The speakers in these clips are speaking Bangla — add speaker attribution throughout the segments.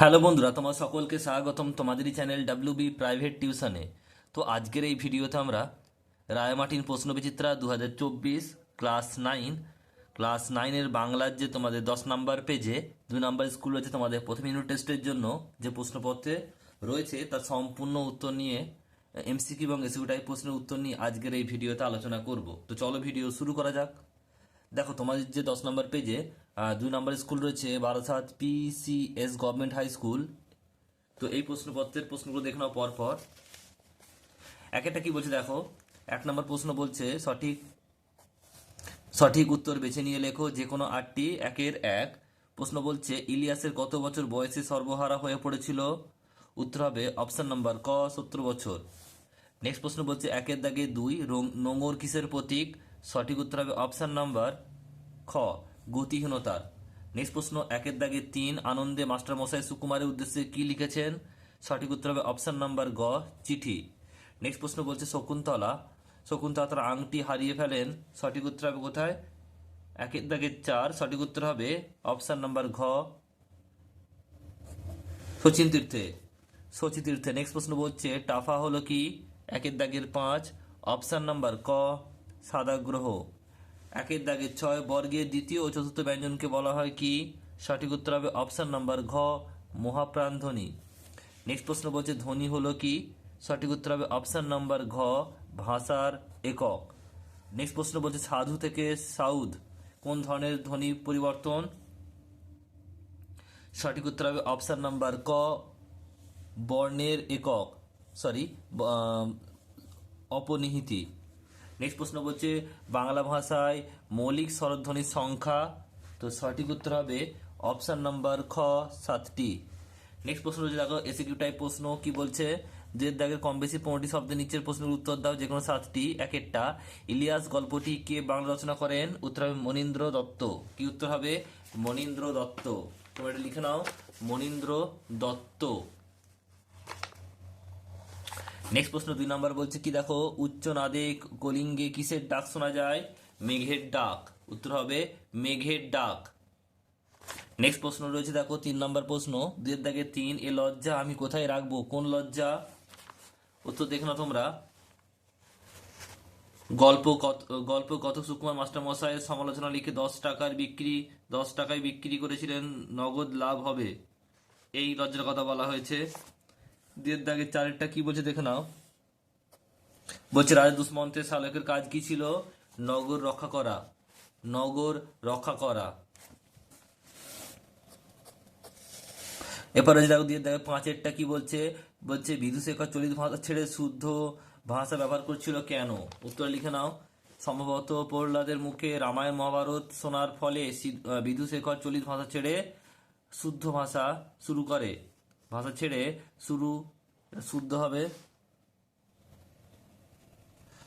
Speaker 1: হ্যালো বন্ধুরা, তোমার সকলকে স্বাগতম তোমাদেরই চ্যানেল ডাব্লিউ বি প্রাইভেট টিউশনে তো আজকের এই ভিডিওতে আমরা রায়মার্টিন প্রশ্নবিচিত্রা দু হাজার চব্বিশ, ক্লাস নাইন। ক্লাস নাইনের বাংলার যে তোমাদের দশ নাম্বার পেজে, দুই নাম্বার স্কুল রয়েছে তোমাদের প্রথম ইউনিট টেস্টের জন্য যে প্রশ্নপত্রে রয়েছে, তার সম্পূর্ণ উত্তর নিয়ে, এমসিকিউ এবং এসিকিউ টাইপ প্রশ্নের উত্তর নিয়ে আজকের এই ভিডিওতে আলোচনা করব। তো চলো ভিডিও শুরু করা যাক। দেখো, তোমাদের যে দশ নম্বর পেজে দুই নম্বর স্কুল রয়েছে Barasat PCS government high school তো এই প্রশ্নপত্রের প্রশ্নগুলো দেখে নাও পর পর। এক একটা কি বলছে দেখো, এক নম্বর প্রশ্ন বলছে, সঠিক সঠিক উত্তর বেছে নিয়ে লেখো, যে কোনো আটটি একের এক। প্রশ্ন বলছে, ইলিয়াসের কত বছর বয়সে সর্বহারা হয়ে পড়েছিল? উত্তর হবে অপশান নাম্বার ক, সত্তর বছর। নেক্সট প্রশ্ন বলছে, একের দাগে দুই, রং- নোঙর কিসের প্রতীক? সঠিক উত্তর হবে অপশান নাম্বার খ, গতিহীনতার। নেক্সট প্রশ্ন, একের দাগে তিন, আনন্দে মাস্টারমশাই সুকুমারের উদ্দেশ্যে কি লিখেছেন? সঠিক উত্তর হবে অপশান নাম্বার গ, চিঠি। নেক্সট প্রশ্ন বলছে শকুন্তলা। শকুন্তলা তার আংটি হারিয়ে ফেলেন। সঠিক উত্তর হবে কোথায়? একের দাগে চার, সঠিক উত্তর হবে অপশান নাম্বার ঘ, শচীন তীর্থে। সচি তীর্থে, নেক্সট প্রশ্ন বলছে টাফা হলো কি? একের দাগের পাঁচ অপশান নাম্বার ক সাদা গ্রহ। একের দাগের ছয় বর্গের দ্বিতীয় ও চতুর্থ ব্যঞ্জনকে বলা হয় কি? সঠিক উত্তর হবে অপশন নাম্বার ঘ মহাপ্রাণ ধ্বনি নেক্সট প্রশ্ন বলছে, ধ্বনি হলো কি? সঠিক উত্তর হবে অপশন নাম্বার ঘ, ভাষার একক। নেক্সট প্রশ্ন বলছে, সাধু থেকে সাউদ, কোন ধরনের ধ্বনি পরিবর্তন? সঠিক উত্তর হবে অপশন নাম্বার ক, বর্ণের একক। সরি অপনিহিতি। নেক্সট প্রশ্ন বলছে বাংলা ভাষায় মৌলিক স্বরধ্বনির সংখ্যা। তো সঠিক উত্তর হবে অপশন নাম্বার খ, সাতটি। নেক্সট প্রশ্ন হচ্ছে দেখো এসিকিউ টাইপ প্রশ্ন কি বলছে? যে দাগের কম বেশি পনেরোটি শব্দের নিচের প্রশ্নের উত্তর দাও, যে কোনো সাতটি, এক একটা। ইলিয়াস গল্পটি কে বাংলা রচনা করেন? উত্তর হবে মনীন্দ্র দত্ত। কি উত্তর হবে? মনীন্দ্র দত্ত। তোমরা এটা লিখে নাও, মনীন্দ্র দত্ত। নেক্সট প্রশ্ন দুই নাম্বার বলছে কি, দেখো, উচ্চ নাদে কলিঙ্গে কিসের ডাক শোনা যায়? মেঘের ডাক। উত্তর হবে, মেঘের ডাক। নেক্সট প্রশ্ন রয়েছে, দেখো, তিন নম্বর প্রশ্ন। দুয়ের দাগে তিন, এ লজ্জা আমি কোথায় রাখব? কোন লজ্জা? উত্তর দেখো না তোমরা। গল্প কত গল্প কত সুকুমার মাস্টার মশাইয়ের সমালোচনা লিখে দশ টাকার বিক্রি, দশ টাকায় বিক্রি করেছিলেন, নগদ লাভ হবে। এই লজ্জার কথা বলা হয়েছে। দুয়ের দাগে চারেরটা কি বলছে দেখে নাও। বলছে, রাজা দুষ্মন্তের শালকের কাজ কি ছিল? নগর রক্ষা করা। নগর রক্ষা করা। এরপরে দেখো দিয়ে দেখো পাঁচেরটা কি বলছে? বলছে বিধুশেখর চলিত ভাষা ছেড়ে শুদ্ধ ভাষা ব্যবহার করছিল কেন? উত্তর লিখে নাও। সম্ভবত প্রহ্লাদের মুখে রামায়ণ, মহাভারত শোনার ফলে বিধুশেখর চলিত ভাষা ছেড়ে শুদ্ধ ভাষা শুরু করে। ভাষা ছেড়ে শুরু, শুদ্ধ হবে।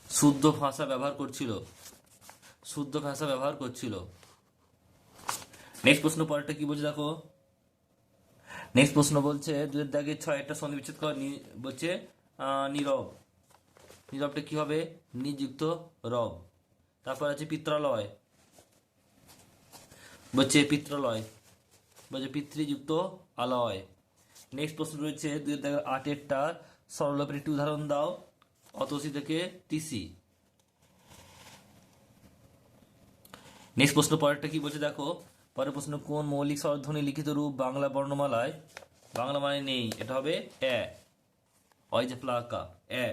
Speaker 1: শুদ্ধ ভাষা ব্যবহার করছিল। শুদ্ধ ভাষা ব্যবহার করছিল। নেক্সট প্রশ্ন পরেরটা কি বলছে দেখো? নেক্সট প্রশ্ন বলছে দুয়ের দাগে ছয় একটা সন্ধি বিচ্ছেদ কর বলছে নীরব। নীরবটা কি হবে? নিযুক্ত রব। তারপর আছে পিত্রালয়। বলছে পিত্রালয়। বলছে পিতৃযুক্ত আলয়। নেক্সট প্রশ্ন রয়েছে দুই দাগের আটেরটা সরলপের একটি উদাহরণ দাও। অতসি থেকে টিসি নেক্সট প্রশ্ন পরেরটা কি বলছে দেখো? পরের প্রশ্ন, কোন মৌলিক স্বরধ্বনি লিখিত রূপ বাংলা বর্ণমালায়? বাংলা মানে নেই, এটা হবে এ। অয় যে প্লাকা এ।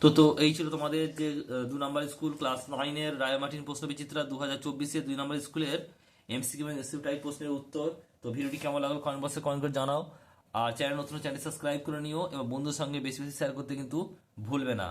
Speaker 1: তো তো এই ছিল তোমাদের যে দু নম্বর স্কুল ক্লাস নাইনের রায়মার্টিন প্রশ্ন বিচিত্রা দু হাজার চব্বিশে দুই নম্বর স্কুলের এমসিকিউ এবং এসিউ টাইপ প্রশ্নের উত্তর। তো ভিডিওটি কেমন লাগল কমেন্ট বক্সে কমেন্ট করে জানাও। আর চ্যানেল নতুন চ্যানেল সাবস্ক্রাইব করে নিও এবং বন্ধুর সঙ্গে বেশি বেশি শেয়ার করতে কিন্তু ভুলবে না।